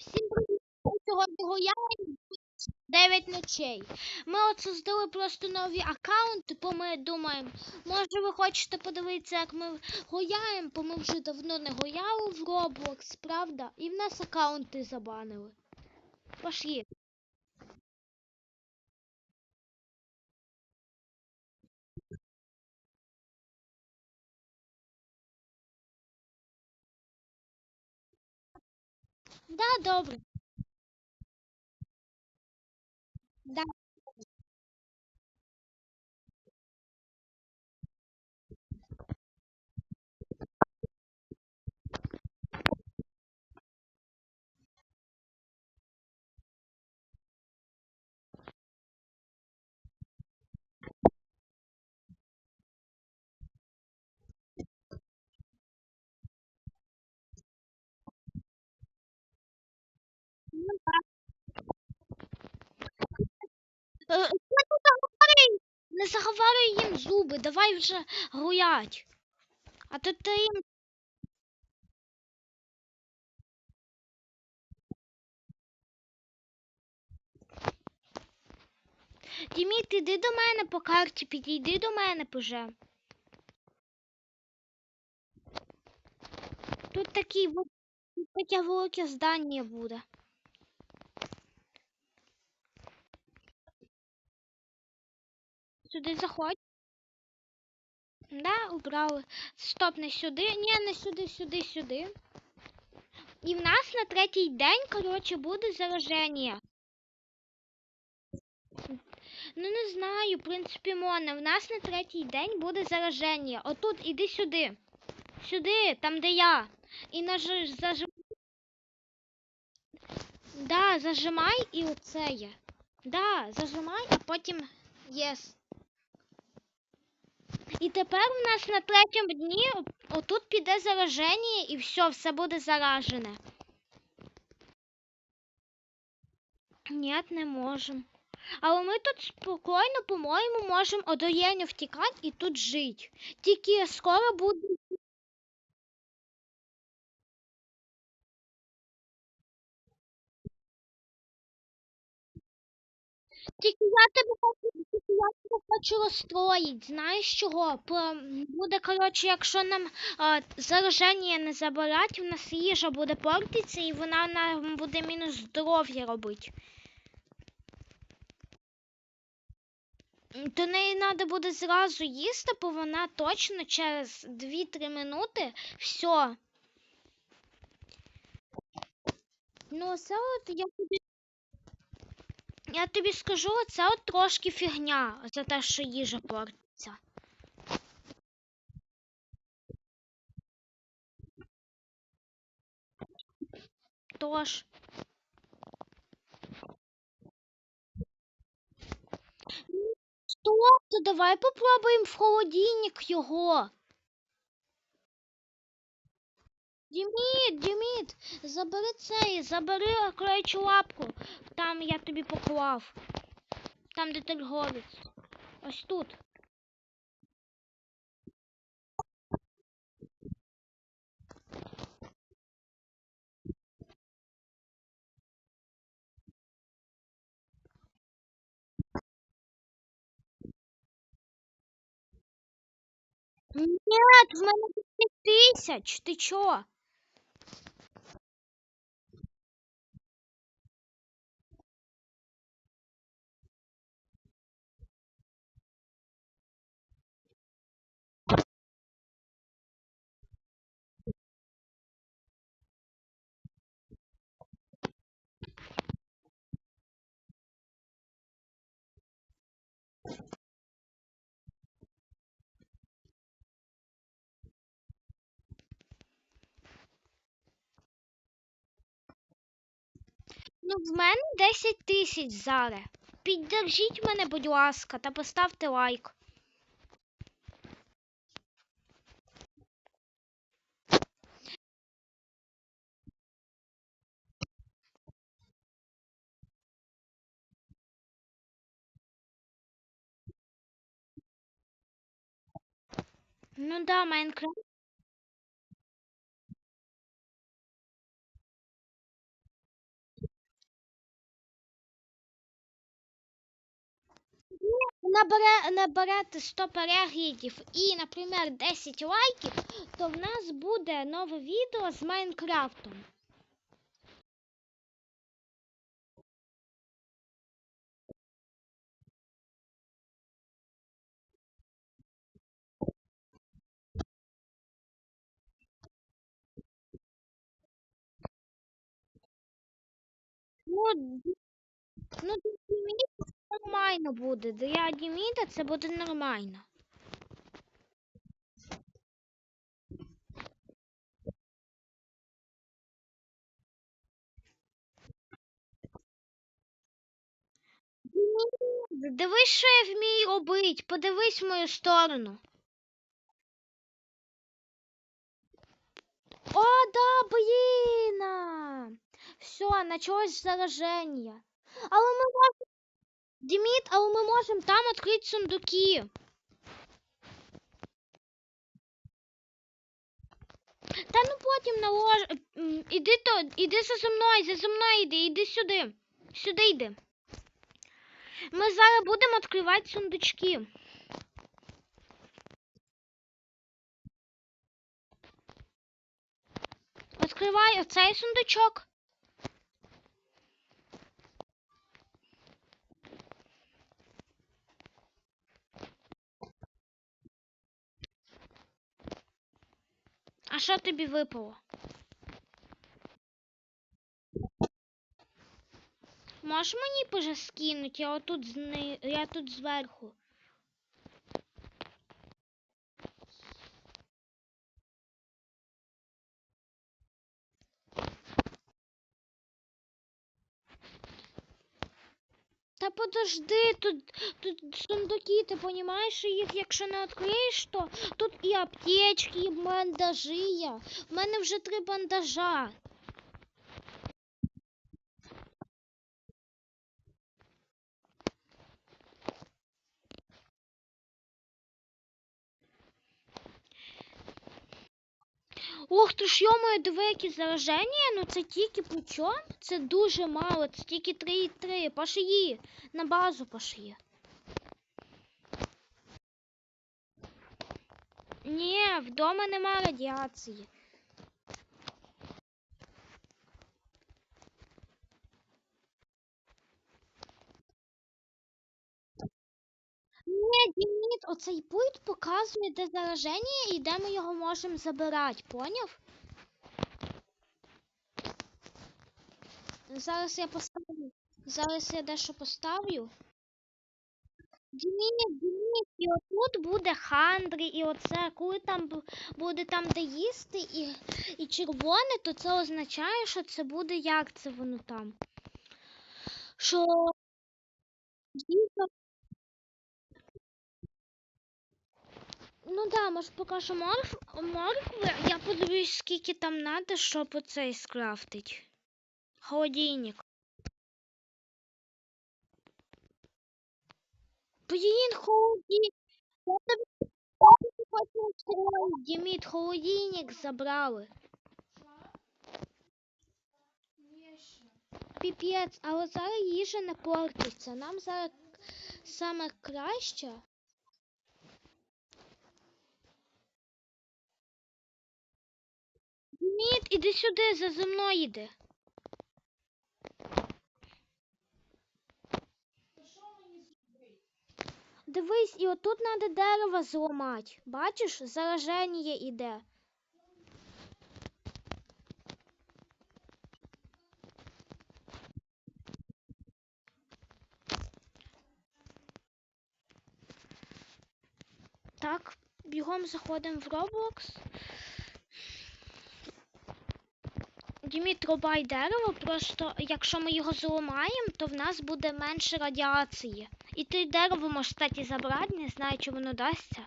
Всім привіт! Сьогодні гуляємо 9 ночей. Ми от создали просто нові аккаунти, бо ми думаємо, може ви хочете подивитися, як ми гуляємо, бо ми вже давно не гуляли в Roblox, правда? І в нас аккаунти забанили. Пошли. Да, добре. Да. Заговарюй, не заговарюй їм зуби, давай вже гулять. А то ти їм Діміт, іди до мене по карті, підійди до мене вже. Тут таке велике здання буде. Сюди заходь. Да, убрали. Стоп, не сюди. Ні, не сюди, сюди, сюди. І в нас на третій день, коротше, буде зараження. Ну не знаю, в принципі, Мона, в нас на третій день буде зараження. Отут, іди сюди. Сюди, там де я. І наж... зажим... Да, зажимай і оце є. Да, зажимай, а потім єс. І тепер у нас на третьому дні отут піде зараження і все, все буде заражене. Ні, не можемо. Але ми тут спокійно, по-моєму, можемо одоєння втікати і тут жити. Тільки скоро буде. Тільки я тебе хочу, я тебе хочу розстроїть. Знаєш чого? М, Буде, коротше, якщо нам а, зараження не забирать, в нас їжа буде портитися і вона нам буде мінус здоров'я робити. То неї треба буде зразу їсти, бо вона точно через 2-3 минути все. Ну, це от я тобі. Я тобі скажу, це от трошки фігня за те, що їжа портиться. Тож. Що? То давай попробуємо в холодильник його. Діміт, Забери цей, забери кролячу лапку. Там я тобі поклав. Там, де торговець. Ось тут. Нет, в мене 10 тисяч. Ти чо? Ну, в мене 10 тисяч зараз. Піддержіть мене, будь ласка, та поставте лайк. Ну да, Майнкрафт. Ну, Набирати наберете 100 переглядів і, наприклад, 10 лайків, то в нас буде нове відео з Майнкрафтом. Ну, д- для Діміта це нормально буде. Для Діміта це буде нормально. Дивись, що я вмію робити. Подивись в мою сторону. О, да, блін! Все, началось зараження. Але ми можемо... Діміт, але ми можемо там відкрити сундуки. Та ну потім налож... Іди то, іди за мною, за мною іди, іди сюди. Сюди йди. Ми зараз будемо відкривати сундучки. Відкривай оцей сундучок. А що тобі випало? Можеш мені скинути? Я отут зни... я тут зверху. Та подожди, тут, тут сундуки, ти розумієш, їх якщо не відкриєш, то тут і аптечки, і бандажі є. У мене вже три бандажа. Ох, ти ж йомою, диви, які зараження, ну це тільки по? Це дуже мало, це тільки 3,3. Пошиї, на базу пошиї. Ні, вдома нема радіації. Ні, Діміт, оцей пульт показує, де зараження і де ми його можемо забирати, поняв? Зараз я поставлю. Зараз я дещо поставлю. Діміт, Діміт, і отут буде хандрі, і оце, коли там буде там, де їсти, і, і червоне, то це означає, що це буде як це воно там. Що їжа Ну да, може покажу морф, моркви. Я подивлюсь, скільки там надо, щоб оцей скрафтить. Холодильник. Блін, холодильник. Я холодильник забрали. Піпець, але зараз їжа не портиться. Нам зараз саме краще. Діміт, іди сюди, за зі мною йди. Дивись, і отут треба дерево зламати. Бачиш, зараження іде. Так, бігом заходимо в Roblox. Діміт, рубай дерево, просто якщо ми його зламаємо, то в нас буде менше радіації. І ти дерево можеш, кстати, забрати, не знаю, чи воно дасться.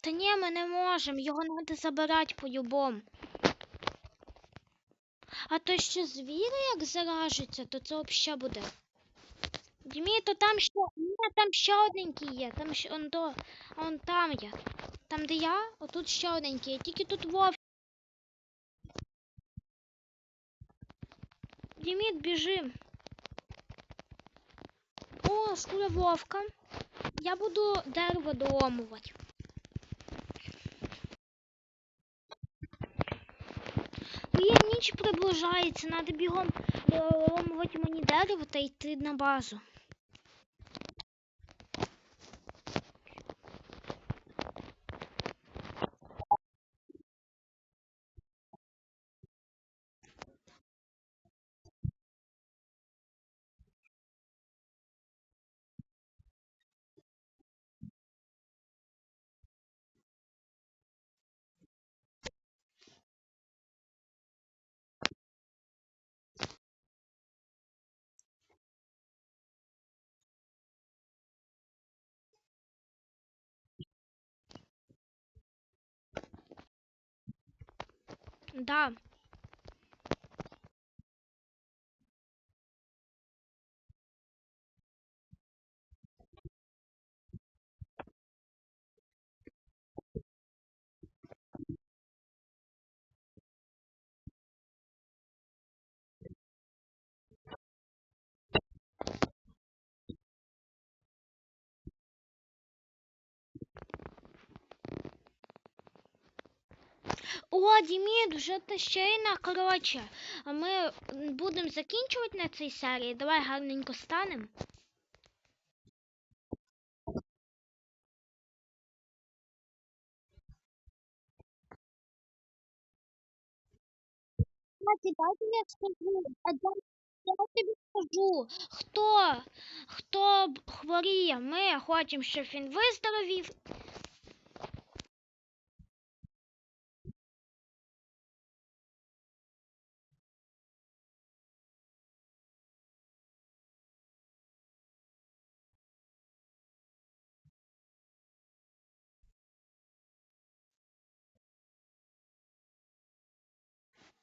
Та ні, ми не можемо, його треба забирати по-любому. А то ще звіри як заражаться, то це взагалі буде. Дімі, то там ще. Там ще одненький є. Там ще он до. Он там є. Там, де я, отут ще одненький є. Тільки тут вов Діміт, біжи. О, шкура вовка. Я буду дерево доламувати. Блін, ніч приближається, треба бігом доламувати мені дерево та йти на базу. Да. О, Діміт, вже тащейна. Коротше, а ми будемо закінчувати на цій серії. Давай гарненько станемо. Дайте я скажу, я тобі скажу, хто, хто хворіє, ми хочемо, щоб він виздоровів.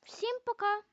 Всім пока.